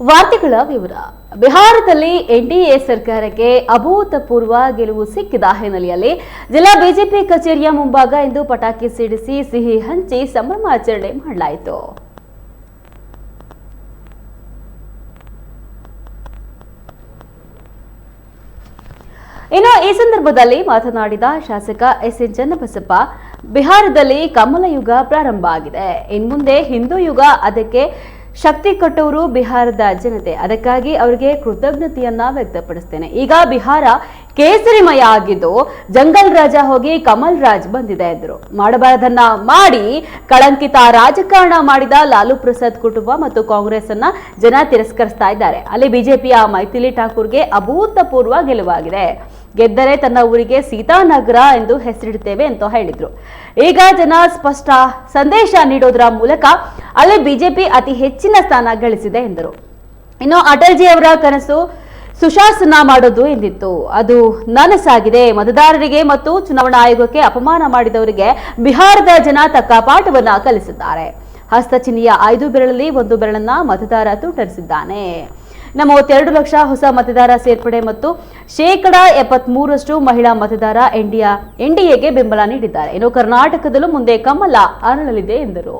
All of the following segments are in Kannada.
ವಾರ್ತೆಗಳ ವಿವರ. ಬಿಹಾರದಲ್ಲಿ ಎನ್ಡಿಎ ಸರ್ಕಾರಕ್ಕೆ ಅಭೂತಪೂರ್ವ ಗೆಲುವು ಸಿಕ್ಕಿದ ಹಿನ್ನೆಲೆಯಲ್ಲಿ ಜಿಲ್ಲಾ ಬಿಜೆಪಿ ಕಚೇರಿಯ ಮುಂಭಾಗ ಇಂದು ಪಟಾಕಿ ಸಿಡಿಸಿ ಸಿಹಿ ಹಂಚಿ ಸಂಭ್ರಮಾಚರಣೆ ಮಾಡಲಾಯಿತು. ಇನ್ನು ಈ ಸಂದರ್ಭದಲ್ಲಿ ಮಾತನಾಡಿದ ಶಾಸಕ ಎಸ್ ಎನ್ ಚನ್ನಬಸಪ್ಪ, ಬಿಹಾರದಲ್ಲಿ ಕಮಲ ಯುಗ ಪ್ರಾರಂಭ ಆಗಿದೆ. ಇನ್ಮುಂದೆ ಹಿಂದೂ ಯುಗ ಅದಕ್ಕೆ ಶಕ್ತಿ ಕೊಟ್ಟವರು ಬಿಹಾರದ ಜನತೆ. ಅದಕ್ಕಾಗಿ ಅವರಿಗೆ ಕೃತಜ್ಞತೆಯನ್ನ ವ್ಯಕ್ತಪಡಿಸ್ತೇನೆ. ಈಗ ಬಿಹಾರ ಕೇಸರಿಮಯ ಆಗಿದ್ದು ಜಂಗಲ್ ರಾಜ ಹೋಗಿ ಕಮಲ್ ರಾಜ್ ಬಂದಿದೆ ಎಂದರು. ಮಾಡಬಾರದನ್ನ ಮಾಡಿ ಕಳಂಕಿತ ರಾಜಕಾರಣ ಮಾಡಿದ ಲಾಲು ಪ್ರಸಾದ್ ಕುಟುಂಬ ಮತ್ತು ಕಾಂಗ್ರೆಸ್ ಅನ್ನ ಜನ ತಿರಸ್ಕರಿಸ್ತಾ ಇದ್ದಾರೆ. ಅಲ್ಲಿ ಬಿಜೆಪಿಯ ಮೈಥಿಲಿ ಠಾಕೂರ್ಗೆ ಅಭೂತಪೂರ್ವ ಗೆಲುವಾಗಿದೆ. ಗೆದ್ದರೆ ತನ್ನ ಊರಿಗೆ ಸೀತಾನಗರ ಎಂದು ಹೆಸರಿಡುತ್ತೇವೆ ಅಂತ ಹೇಳಿದ್ರು. ಈಗ ಜನ ಸ್ಪಷ್ಟ ಸಂದೇಶ ನೀಡೋದರ ಮೂಲಕ ಅಲ್ಲಿ ಬಿಜೆಪಿ ಅತಿ ಹೆಚ್ಚಿನ ಸ್ಥಾನ ಗಳಿಸಿದೆ ಎಂದರು. ಇನ್ನು ಅಟಲ್ಜಿ ಅವರ ಕನಸು ಸುಶಾಸನ ಮಾಡೋದು ಎಂದಿತ್ತು. ಅದು ನನಸಾಗಿದೆ. ಮತದಾರರಿಗೆ ಮತ್ತು ಚುನಾವಣಾ ಆಯೋಗಕ್ಕೆ ಅಪಮಾನ ಮಾಡಿದವರಿಗೆ ಬಿಹಾರದ ಜನ ತಕ್ಕ ಪಾಠವನ್ನ ಕಲಿಸಿದ್ದಾರೆ. ಹಸ್ತಚಿನಿಯ ಐದು ಬೆರಳಲ್ಲಿ ಒಂದು ಬೆರಳನ್ನ ಮತದಾರ ತುಟರಿಸಿದ್ದಾನೆ ನಮ್ಮ ಮೂವತ್ತೆರಡು ಲಕ್ಷ ಹೊಸ ಮತದಾರ ಸೇರ್ಪಡೆ ಮತ್ತು ಶೇಕಡ ಎಪ್ಪತ್ಮೂರಷ್ಟು ಮಹಿಳಾ ಮತದಾರ ಎನ್ಡಿಯಾ ಎನ್ಡಿಎಗೆ ಬೆಂಬಲ ನೀಡಿದ್ದಾರೆ ಇನ್ನು ಕರ್ನಾಟಕದಲ್ಲೂ ಮುಂದೆ ಕಮಲ ಅರಳಲಿದೆ ಎಂದರು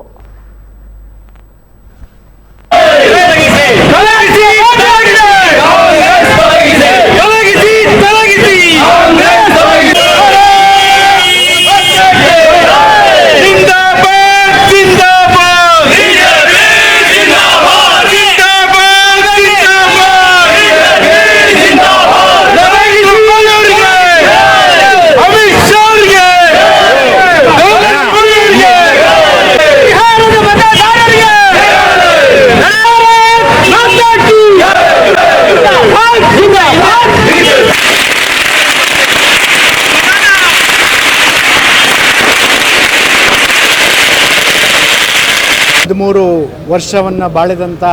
ಹದಿಮೂರು ವರ್ಷವನ್ನ ಬಾಳಿದಂತ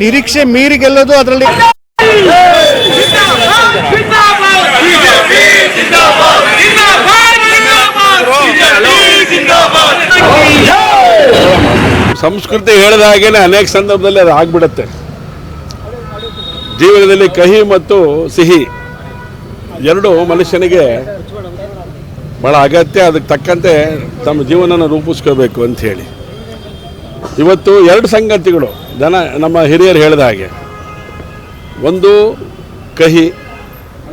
ನಿರೀಕ್ಷೆ ಮೀರಿ ಗೆಲ್ಲೋದು ಅದರಲ್ಲಿ. ಸಂಸ್ಕೃತಿ ಹೇಳಿದ ಹಾಗೇನೆ ಅನೇಕ ಸಂದರ್ಭದಲ್ಲಿ ಅದು ಆಗ್ಬಿಡುತ್ತೆ. ಜೀವನದಲ್ಲಿ ಕಹಿ ಮತ್ತು ಸಿಹಿ ಎರಡು ಮನುಷ್ಯನಿಗೆ ಬಹಳ ಅಗತ್ಯ, ಅದಕ್ಕೆ ತಕ್ಕಂತೆ ತಮ್ಮ ಜೀವನನ ರೂಪಿಸ್ಕೋಬೇಕು ಅಂತ ಹೇಳಿ. ಇವತ್ತು ಎರಡು ಸಂಗತಿಗಳು ಜನ ನಮ್ಮ ಹಿರಿಯರು ಹೇಳಿದ ಹಾಗೆ. ಒಂದು ಕಹಿ,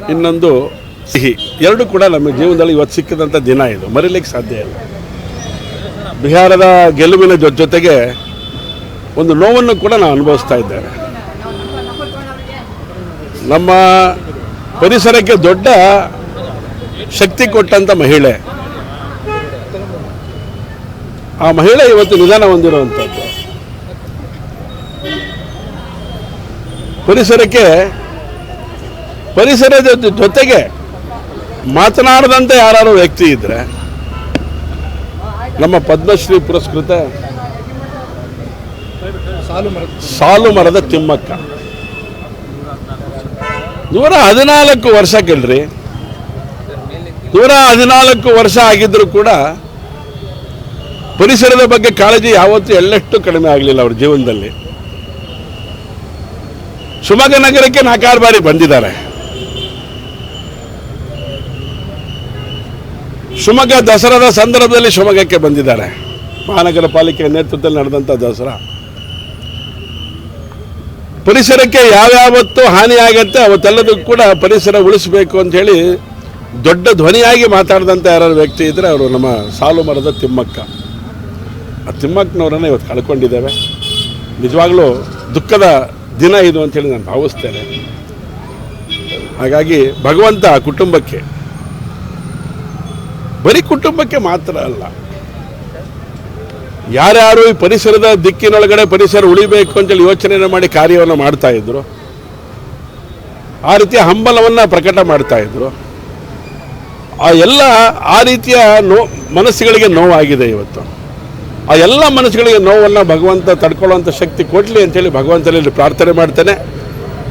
ಇನ್ನೊಂದು ಸಿಹಿ. ಎರಡು ಕೂಡ ನಮ್ಮ ಜೀವನದಲ್ಲಿ ಇವತ್ತು ಸಿಕ್ಕಿದಂಥ ದಿನ ಇದು. ಮರೀಲಿಕ್ಕೆ ಸಾಧ್ಯ ಇಲ್ಲ. ಬಿಹಾರದ ಗೆಲುವಿನ ಜೊತೆಗೆ ಒಂದು ನೋವನ್ನು ಕೂಡ ನಾವು ಅನುಭವಿಸ್ತಾ ಇದ್ದೇವೆ. ನಮ್ಮ ಪರಿಸರಕ್ಕೆ ದೊಡ್ಡ ಶಕ್ತಿ ಕೊಟ್ಟಂಥ ಮಹಿಳೆ ಆ ಮಹಿಳೆ ಇವತ್ತು ನಿಧಾನ ಹೊಂದಿರುವಂಥದ್ದು. ಪರಿಸರಕ್ಕೆ, ಪರಿಸರದ ಜೊತೆಗೆ ಮಾತನಾಡದಂತೆ ಯಾರು ವ್ಯಕ್ತಿ ಇದ್ರೆ, ನಮ್ಮ ಪದ್ಮಶ್ರೀ ಪುರಸ್ಕೃತ ಸಾಲು ಮರದ ತಿಮ್ಮಕ್ಕ. ನೂರ ಹದಿನಾಲ್ಕು ವರ್ಷ ಕೇಳ್ರಿ ನೂರ ಹದಿನಾಲ್ಕು ವರ್ಷ ಆಗಿದ್ರು ಕೂಡ ಪರಿಸರದ ಬಗ್ಗೆ ಕಾಳಜಿ ಯಾವತ್ತೂ ಎಳ್ಳಷ್ಟು ಕಡಿಮೆ ಆಗಲಿಲ್ಲ ಅವ್ರ ಜೀವನದಲ್ಲಿ. ಶಿವಮೊಗ್ಗ ನಗರಕ್ಕೆ ನಾಲ್ಕಾರು ಬಾರಿ ಬಂದಿದ್ದಾರೆ. ಶಿವಮೊಗ್ಗ ದಸರಾದ ಸಂದರ್ಭದಲ್ಲಿ ಶಿವಮೊಗ್ಗಕ್ಕೆ ಬಂದಿದ್ದಾರೆ. ಮಹಾನಗರ ಪಾಲಿಕೆ ನೇತೃತ್ವದಲ್ಲಿ ನಡೆದಂಥ ದಸರಾ. ಪರಿಸರಕ್ಕೆ ಯಾವ್ಯಾವತ್ತು ಹಾನಿ ಆಗತ್ತೆ ಅವತ್ತೆಲ್ಲದಕ್ಕೂ ಕೂಡ ಪರಿಸರ ಉಳಿಸಬೇಕು ಅಂತ ಹೇಳಿ ದೊಡ್ಡ ಧ್ವನಿಯಾಗಿ ಮಾತಾಡಿದಂಥ ಯಾರು ವ್ಯಕ್ತಿ ಇದ್ದರೆ ಅವರು ನಮ್ಮ ಸಾಲು ಮರದ ತಿಮ್ಮಕ್ಕ. ತಿಮ್ಮಕ್ಕನವರನ್ನು ಇವತ್ತು ಕಳ್ಕೊಂಡಿದ್ದೇವೆ. ನಿಜವಾಗ್ಲೂ ದುಃಖದ ದಿನ ಇದು ಅಂತೇಳಿ ನಾನು ಭಾವಿಸ್ತೇನೆ. ಹಾಗಾಗಿ ಭಗವಂತ ಕುಟುಂಬಕ್ಕೆ, ಬರೀ ಕುಟುಂಬಕ್ಕೆ ಮಾತ್ರ ಅಲ್ಲ, ಯಾರ್ಯಾರು ಈ ಪರಿಸರದ ದಿಕ್ಕಿನೊಳಗಡೆ ಪರಿಸರ ಉಳಿಬೇಕು ಅಂತೇಳಿ ಯೋಚನೆ ಮಾಡಿ ಕಾರ್ಯವನ್ನು ಮಾಡ್ತಾ ಇದ್ರು. ಆ ರೀತಿಯ ಹಂಬಲವನ್ನು ಪ್ರಕಟ ಮಾಡ್ತಾ ಇದ್ರು. ಆ ಎಲ್ಲ ಆ ರೀತಿಯ ನೋ ಮನಸ್ಸುಗಳಿಗೆ ನೋವಾಗಿದೆ ಇವತ್ತು. ಆ ಎಲ್ಲ ಮನಸ್ಸುಗಳಿಗೆ ನೋವನ್ನು ಭಗವಂತ ತಡ್ಕೊಳ್ಳುವಂಥ ಶಕ್ತಿ ಕೊಡಲಿ ಅಂತೇಳಿ ಭಗವಂತನಲ್ಲಿ ಪ್ರಾರ್ಥನೆ ಮಾಡ್ತೇನೆ.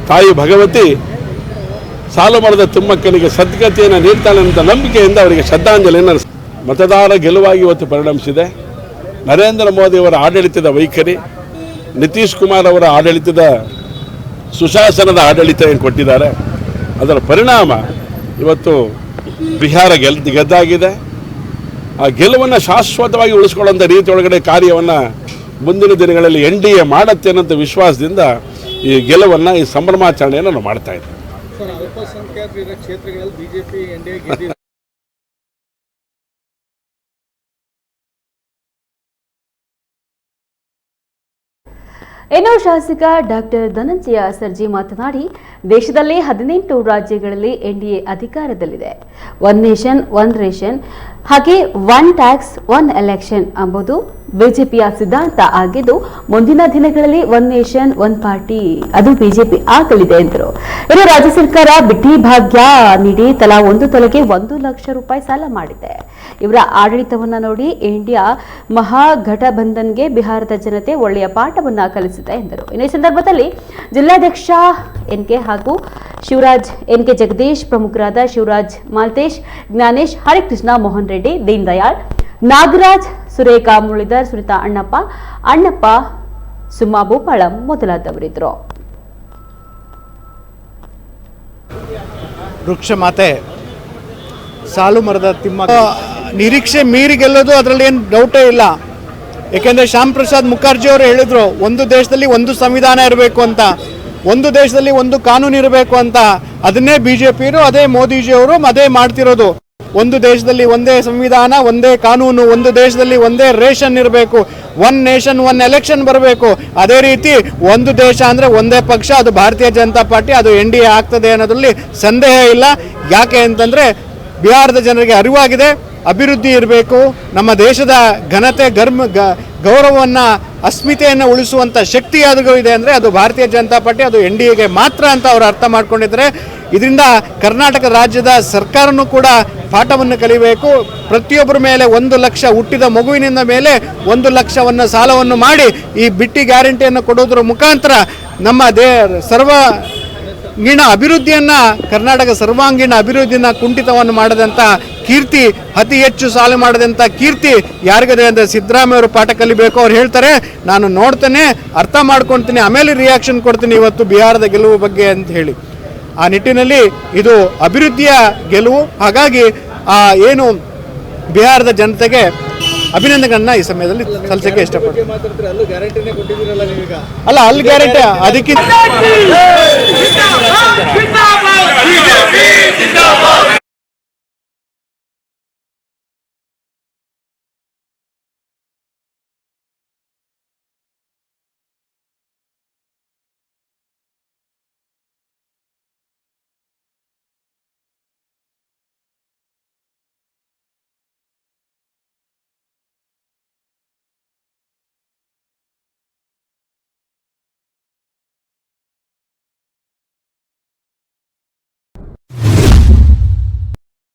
ತಾಯಿ ಭಗವತಿ ಸಾಲು ಮರದ ತಿಮ್ಮಕ್ಕನಿಗೆ ಸದ್ಗತಿಯನ್ನು ನೀಡ್ತಾನೆ ಅಂತ ನಂಬಿಕೆಯಿಂದ ಅವರಿಗೆ ಶ್ರದ್ಧಾಂಜಲಿಯನ್ನು ಮತದಾರ ಗೆಲುವಾಗಿ ಇವತ್ತು ಪರಿಣಮಿಸಿದೆ. ನರೇಂದ್ರ ಮೋದಿ ಅವರ ಆಡಳಿತದ ವೈಖರಿ, ನಿತೀಶ್ ಕುಮಾರ್ ಅವರ ಆಡಳಿತದ ಸುಶಾಸನದ ಆಡಳಿತ ಏನು ಕೊಟ್ಟಿದ್ದಾರೆ, ಅದರ ಪರಿಣಾಮ ಇವತ್ತು ಬಿಹಾರ ಗೆಲ್ ಗೆದ್ದಾಗಿದೆ. ಆ ಗೆಲುವನ್ನು ಶಾಶ್ವತವಾಗಿ ಉಳಿಸ್ಕೊಳ್ಳೋಂಥ ರೀತಿಯೊಳಗಡೆ ಒಳಗಡೆ ಕಾರ್ಯವನ್ನು ಮುಂದಿನ ದಿನಗಳಲ್ಲಿ ಎನ್ ಡಿ ಎ ಮಾಡುತ್ತೆ ಅನ್ನೋಂಥ ವಿಶ್ವಾಸದಿಂದ ಈ ಗೆಲುವನ್ನು ಈ ಸಂಭ್ರಮಾಚರಣೆಯನ್ನು ನಾವು ಮಾಡ್ತಾ ಇದ್ದೀವಿ ಇನ್ನು ಶಾಸಕ ಡಾಕ್ಟರ್ ಧನಂಜಯ ಸರ್ಜಿ ಮಾತನಾಡಿ ದೇಶದಲ್ಲಿ ಹದಿನೆಂಟು ರಾಜ್ಯಗಳಲ್ಲಿ ಎನ್ಡಿಎ ಅಧಿಕಾರದಲ್ಲಿದೆ. ಒನ್ ನೇಷನ್ ಒನ್ ರೇಷನ್ ಹಾಗೆ ಒನ್ ಟ್ಯಾಕ್ಸ್ ಒನ್ ಎಲೆಕ್ಷನ್ ಎಂಬುದು ಬಿಜೆಪಿಯ ಸಿದ್ಧಾಂತ ಆಗಿದ್ದು, ಮುಂದಿನ ದಿನಗಳಲ್ಲಿ ಒನ್ ನೇಷನ್ ಒನ್ ಪಾರ್ಟಿ ಅದು ಬಿಜೆಪಿ ಆಗಲಿದೆ ಎಂದರು. ಇನ್ನು ರಾಜ್ಯ ಸರ್ಕಾರ ಬಿಟ್ಟಿ ಭಾಗ್ಯ ನೀಡಿ ತಲಾ ಒಂದು ತೊಲೆಗೆ ಒಂದು ಲಕ್ಷ ರೂಪಾಯಿ ಸಾಲ ಮಾಡಿದೆ. ಇವರ ಆಡಳಿತವನ್ನ ನೋಡಿ ಇಂಡಿಯಾ ಮಹಾಗಠಬಂಧನ್ಗೆ ಬಿಹಾರದ ಜನತೆ ಒಳ್ಳೆಯ ಪಾಠವನ್ನ ಕಲಿಸಿದೆ ಎಂದರು. ಇನ್ನು ಈ ಸಂದರ್ಭದಲ್ಲಿ ಜಿಲ್ಲಾಧ್ಯಕ್ಷ ಎನ್ಕೆ ಹಾಗೂ ಶಿವರಾಜ್ ಎನ್ಕೆ ಜಗದೀಶ್, ಪ್ರಮುಖರಾದ ಶಿವರಾಜ್ ಮಾಲ್ತೇಶ್, ಜ್ಞಾನೇಶ್, ಹರಿಕೃಷ್ಣ ಮೋಹನ್ ರೆಡ್ಡಿ ದೀನ್ ದಯಾಳ್ ನಾಗರಾಜ್, ಸುರೇಖಾ ಮುರಳೀಧರ್, ಸುನಿತಾ ಅಣ್ಣಪ್ಪ ಅಣ್ಣಪ್ಪ ಸುಮಾ ಭೂಪಾಳ ಮೊದಲಾದವರಿದ್ದರು. ವೃಕ್ಷ ಮಾತೆ, ಸಾಲು ಮರದ ತಿಮ್ಮ ನಿರೀಕ್ಷೆ ಮೀರಿ ಗೆಲ್ಲೋದು ಅದರಲ್ಲಿ ಏನು ಡೌಟೇ ಇಲ್ಲ. ಏಕೆಂದರೆ ಶ್ಯಾಮ್ ಪ್ರಸಾದ್ ಮುಖರ್ಜಿ ಅವರು ಹೇಳಿದ್ರು, ಒಂದು ದೇಶದಲ್ಲಿ ಒಂದು ಸಂವಿಧಾನ ಇರಬೇಕು ಅಂತ. ಒಂದು ದೇಶದಲ್ಲಿ ಒಂದು ಕಾನೂನು ಇರಬೇಕು ಅಂತ ಅದನ್ನೇ ಬಿ ಜೆ ಪಿಯರು ಅದೇ ಮೋದಿಜಿಯವರು ಅದೇ ಮಾಡ್ತಿರೋದು. ಒಂದು ದೇಶದಲ್ಲಿ ಒಂದೇ ಸಂವಿಧಾನ, ಒಂದೇ ಕಾನೂನು, ಒಂದು ದೇಶದಲ್ಲಿ ಒಂದೇ ರೇಷನ್ ಇರಬೇಕು. ಒನ್ ನೇಷನ್, ಒನ್ ಎಲೆಕ್ಷನ್ ಬರಬೇಕು. ಅದೇ ರೀತಿ ಒಂದು ದೇಶ ಅಂದರೆ ಒಂದೇ ಪಕ್ಷ, ಅದು ಭಾರತೀಯ ಜನತಾ ಪಾರ್ಟಿ, ಅದು ಎನ್ ಡಿ ಎ ಆಗ್ತದೆ ಅನ್ನೋದ್ರಲ್ಲಿ ಸಂದೇಹ ಇಲ್ಲ. ಯಾಕೆ ಅಂತಂದರೆ ಬಿಹಾರದ ಜನರಿಗೆ ಅರಿವಾಗಿದೆ. ಅಭಿವೃದ್ಧಿ ಇರಬೇಕು. ನಮ್ಮ ದೇಶದ ಘನತೆ ಗರ್ಮ ಗ, ಗೌರವವನ್ನು, ಅಸ್ಮಿತೆಯನ್ನು ಉಳಿಸುವಂಥ ಶಕ್ತಿ ಯಾವ್ದು ಇದೆ ಅಂದರೆ ಅದು ಭಾರತೀಯ ಜನತಾ ಪಾರ್ಟಿ, ಅದು ಎನ್ ಡಿ ಎಗೆ ಮಾತ್ರ ಅಂತ ಅವರು ಅರ್ಥ ಮಾಡ್ಕೊಂಡಿದ್ದಾರೆ ಇದರಿಂದ ಕರ್ನಾಟಕ ರಾಜ್ಯದ ಸರ್ಕಾರನೂ ಕೂಡ ಪಾಠವನ್ನು ಕಲಿಬೇಕು. ಪ್ರತಿಯೊಬ್ಬರ ಮೇಲೆ ಒಂದು ಲಕ್ಷ ಹುಟ್ಟಿದ ಮಗುವಿನಿಂದ ಮೇಲೆ ಒಂದು ಲಕ್ಷವನ್ನು ಸಾಲವನ್ನು ಮಾಡಿ ಈ ಬಿಟ್ಟಿ ಗ್ಯಾರಂಟಿಯನ್ನು ಕೊಡೋದ್ರ ಮುಖಾಂತರ ನಮ್ಮ ದೇ, ಸರ್ವ ಂಗೀಣ ಅಭಿವೃದ್ಧಿಯನ್ನ, ಕರ್ನಾಟಕ ಸರ್ವಾಂಗೀಣ ಅಭಿವೃದ್ಧಿಯನ್ನ ಕುಂಠಿತವನ್ನು ಮಾಡದಂತ ಕೀರ್ತಿ, ಅತಿ ಹೆಚ್ಚು ಸಾಲು ಮಾಡದಂತ ಕೀರ್ತಿ ಯಾರಿಗದೆ ಅಂದರೆ ಸಿದ್ದರಾಮಯ್ಯ ಅವರು ಪಾಠ ಕಲಿಬೇಕು ಅವ್ರು ಹೇಳ್ತಾರೆ. ನಾನು ನೋಡ್ತೇನೆ, ಅರ್ಥ ಮಾಡ್ಕೊಳ್ತೀನಿ, ಆಮೇಲೆ ರಿಯಾಕ್ಷನ್ ಕೊಡ್ತೀನಿ ಇವತ್ತು ಬಿಹಾರದ ಗೆಲುವು ಬಗ್ಗೆ ಅಂತ ಹೇಳಿ. ಆ ನಿಟ್ಟಿನಲ್ಲಿ ಇದು ಅಭಿವೃದ್ಧಿಯ ಗೆಲುವು. ಹಾಗಾಗಿ ಆ ಏನು ಬಿಹಾರದ ಜನತೆಗೆ ಅಭಿನಂದನೆಗಳನ್ನ ಈ ಸಮಯದಲ್ಲಿ ಸಲ್ಲಿಸಕ್ಕೆ ಇಷ್ಟಪಡ್ತೀನಿ ಅಲ್ಲ ಅಲ್ಲಿ ಗ್ಯಾರಂಟಿ ಅದಕ್ಕಿಂತ ಜಿಂದಾಬಾದ್